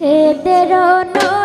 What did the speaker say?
ছেদের নলরে